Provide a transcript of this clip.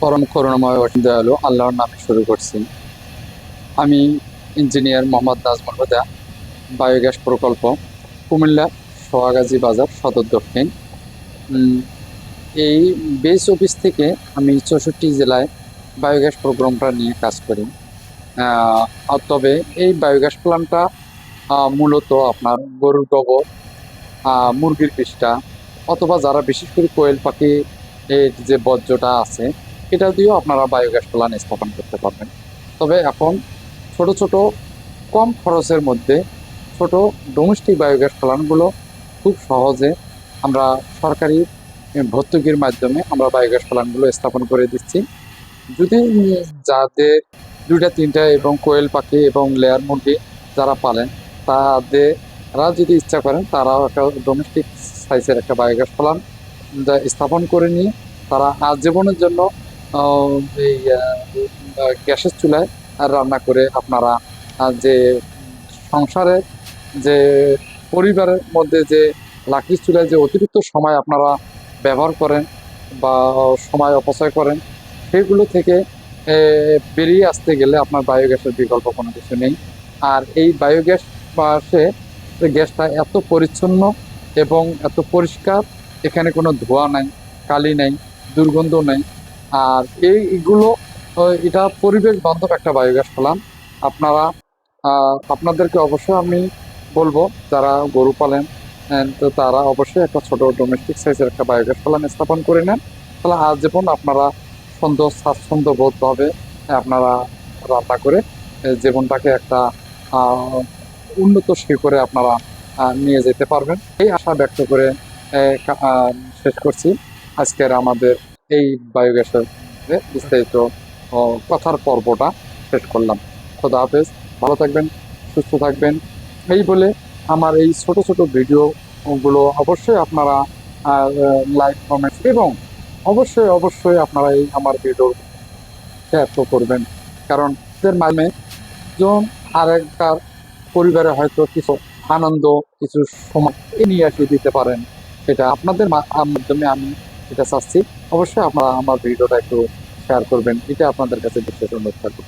পরম করুণাময় দয়ালু আল্লাহর নামে শুরু করছি। আমি ইঞ্জিনিয়ার মোহাম্মদ নাজমুল হুদা, বায়োগ্যাস প্রকল্প, কুমিল্লা সোয়াগাজী বাজার সদর দক্ষিণ। এই বেস অফিস থেকে আমি চৌষট্টি জেলায় বায়োগ্যাস প্রোগ্রামটা নিয়ে কাজ করি। তবে এই বায়োগ্যাস প্ল্যান্টটা মূলত আপনার গরুর গোবর মুরগির পিসটা অথবা যারা বিশেষ করে কোয়েল পাখি, এর যে বর্জ্যটা আছে এটা দিয়েও আপনারা বায়োগ্যাস প্ল্যান্ট স্থাপন করতে পারবেন। তবে এখন ছোট ছোট, কম খরচের মধ্যে ছোট ডোমেস্টিক বায়োগ্যাস প্ল্যান্টগুলো খুব সহজে আমরা সরকারি ভর্তুকির মাধ্যমে আমরা বায়োগ্যাস প্ল্যান্টগুলো স্থাপন করে দিচ্ছি। যদি যাদের দুইটা, তিনটা এবং কোয়েল পাখি এবং লেয়ার মুরগি যারা পালেন তাদের তারা যদি ইচ্ছা করেন, তারাও একটা ডোমেস্টিক সাইজের একটা বায়োগ্যাস প্ল্যান্ট স্থাপন করে নিয়ে তারা আজীবনের জন্য এই গ্যাসের চুলায় রান্না করে আপনারা যে সংসারে যে পরিবারের মধ্যে যে লাকড়ির চুলায় যে অতিরিক্ত সময় আপনারা ব্যবহার করেন বা সময় অপচয় করেন, সেগুলো থেকে বেরিয়ে আসতে গেলে আপনার বায়োগ্যাসের বিকল্প কোনো কিছু নেই। আর এই বায়োগ্যাস পাশে গ্যাসটা এত পরিচ্ছন্ন এবং এত পরিষ্কার, এখানে কোনো ধোঁয়া নাই, কালি নাই, দুর্গন্ধ নেই আর এইগুলো এটা পরিবেশ বান্ধব একটা বায়োগ্যাস প্ল্যান্ট আপনারা আপনাদেরকে অবশ্যই আমি বলব, যারা গরু পালেন তো তারা অবশ্যই একটা ছোট ডোমেস্টিক সাইজের একটা বায়োগ্যাস প্ল্যান্ট স্থাপন করে নেন। তাহলে আজীবন আপনারা সুন্দর স্বাচ্ছন্দ্য বোধভাবে আপনারা রান্না করে জীবনটাকে একটা উন্নত শিখরে আপনারা নিয়ে যেতে পারবেন। এই আশা ব্যক্ত করে শেষ করছি। আজকের আমাদের এই বায়োগ্যাসের বিস্তারিত কথার পর্বটা শেষ করলাম। খোদা হাফেজ, ভালো থাকবেন, সুস্থ থাকবেন। এই বলে আমার এই ছোট ছোট ভিডিওগুলো অবশ্যই আপনারা লাইক কমেন্ট এবং অবশ্যই অবশ্যই আপনারা এই আমার ভিডিও শেয়ার তো করবেন। কারণ এর মাধ্যমে জন আরেকটার পরিবারে হয়তো কিছু আনন্দ, কিছু সময় নিয়ে আসিয়ে দিতে পারেন। সেটা আপনাদের মাধ্যমে আমি এটা চাচ্ছি। অবশ্যই আপনারা আমার ভিডিওটা একটু শেয়ার করবেন। এটা আপনাদের কাছে বিশেষ অনুরোধ থাকবে।